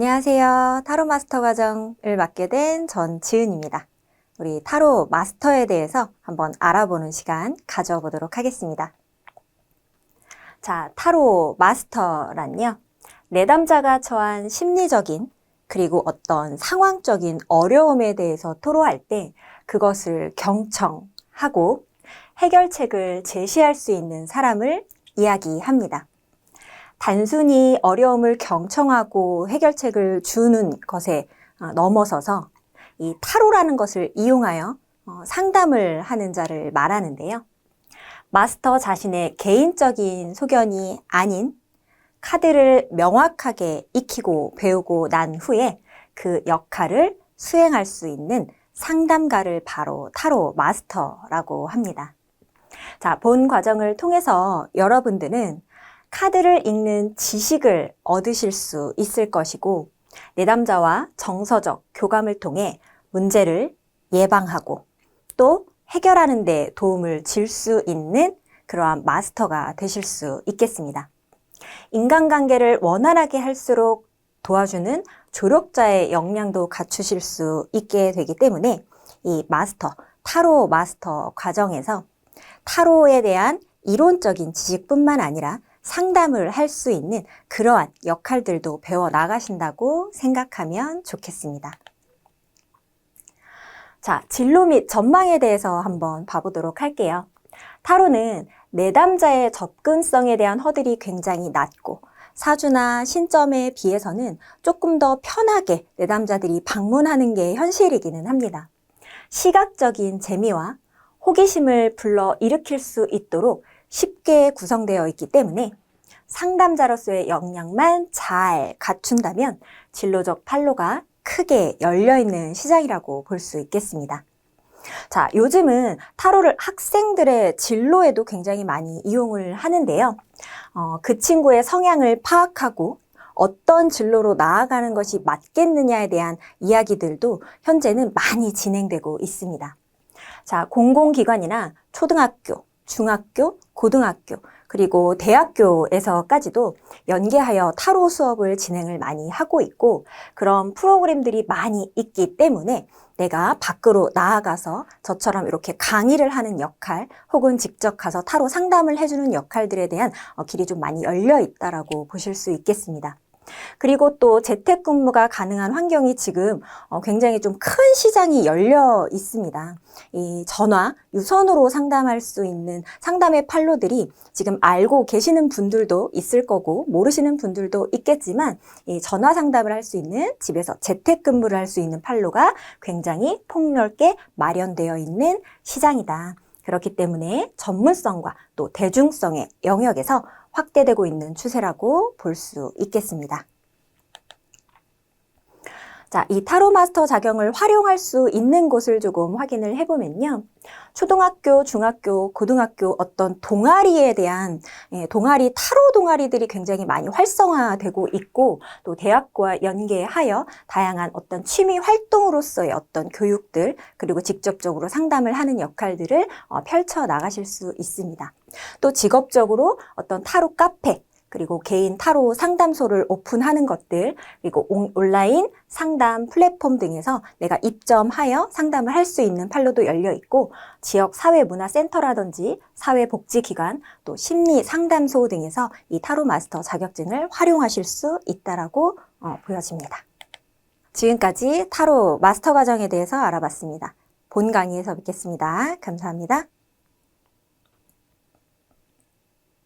안녕하세요. 타로 마스터 과정을 맡게 된 전지은입니다. 우리 타로 마스터에 대해서 한번 알아보는 시간 가져보도록 하겠습니다. 자, 타로 마스터란요. 내담자가 처한 심리적인 그리고 어떤 상황적인 어려움에 대해서 토로할 때 그것을 경청하고 해결책을 제시할 수 있는 사람을 이야기합니다. 단순히 어려움을 경청하고 해결책을 주는 것에 어, 넘어서서 이 타로라는 것을 이용하여 어, 상담을 하는 자를 말하는데요. 마스터 자신의 개인적인 소견이 아닌 카드를 명확하게 익히고 배우고 난 후에 그 역할을 수행할 수 있는 상담가를 바로 타로 마스터라고 합니다. 자, 본 과정을 통해서 여러분들은 카드를 읽는 지식을 얻으실 수 있을 것이고, 내담자와 정서적 교감을 통해 문제를 예방하고 또 해결하는 데 도움을 줄 수 있는 그러한 마스터가 되실 수 있겠습니다. 인간관계를 원활하게 할수록 도와주는 조력자의 역량도 갖추실 수 있게 되기 때문에 이 마스터, 타로 마스터 과정에서 타로에 대한 이론적인 지식뿐만 아니라 상담을 할 수 있는 그러한 역할들도 배워 나가신다고 생각하면 좋겠습니다. 자, 진로 및 전망에 대해서 한번 봐보도록 할게요. 타로는 내담자의 접근성에 대한 허들이 굉장히 낮고 사주나 신점에 비해서는 조금 더 편하게 내담자들이 방문하는 게 현실이기는 합니다. 시각적인 재미와 호기심을 불러 일으킬 수 있도록 쉽게 구성되어 있기 때문에 상담자로서의 역량만 잘 갖춘다면 진로적 판로가 크게 열려있는 시장이라고 볼 수 있겠습니다. 자, 요즘은 타로를 학생들의 진로에도 굉장히 많이 이용을 하는데요. 어, 그 친구의 성향을 파악하고 어떤 진로로 나아가는 것이 맞겠느냐에 대한 이야기들도 현재는 많이 진행되고 있습니다. 자, 공공기관이나 초등학교, 중학교, 고등학교, 그리고 대학교에서까지도 연계하여 타로 수업을 진행을 많이 하고 있고 그런 프로그램들이 많이 있기 때문에 내가 밖으로 나아가서 저처럼 이렇게 강의를 하는 역할 혹은 직접 가서 타로 상담을 해주는 역할들에 대한 어, 길이 좀 많이 열려 있다라고 보실 수 있겠습니다. 그리고 또 재택근무가 가능한 환경이 지금 어, 굉장히 좀 큰 시장이 열려 있습니다. 이 전화, 유선으로 상담할 수 있는 상담의 판로들이 지금 알고 계시는 분들도 있을 거고 모르시는 분들도 있겠지만 이 전화 상담을 할 수 있는 집에서 재택근무를 할 수 있는 판로가 굉장히 폭넓게 마련되어 있는 시장이다. 그렇기 때문에 전문성과 또 대중성의 영역에서 확대되고 있는 추세라고 볼 수 있겠습니다. 자, 이 타로 마스터 자격을 활용할 수 있는 곳을 조금 확인을 해보면요. 초등학교, 중학교, 고등학교 어떤 동아리에 대한 예, 동아리, 타로 동아리들이 굉장히 많이 활성화되고 있고 또 대학과 연계하여 다양한 어떤 취미 활동으로서의 어떤 교육들 그리고 직접적으로 상담을 하는 역할들을 어, 펼쳐 나가실 수 있습니다. 또 직업적으로 어떤 타로 카페, 그리고 개인 타로 상담소를 오픈하는 것들, 그리고 온라인 상담 플랫폼 등에서 내가 입점하여 상담을 할 수 있는 판로도 열려 있고, 지역 사회문화센터라든지 사회복지기관, 또 심리 상담소 등에서 이 타로 마스터 자격증을 활용하실 수 있다라고 어, 보여집니다. 지금까지 타로 마스터 과정에 대해서 알아봤습니다. 본 강의에서 뵙겠습니다. 감사합니다.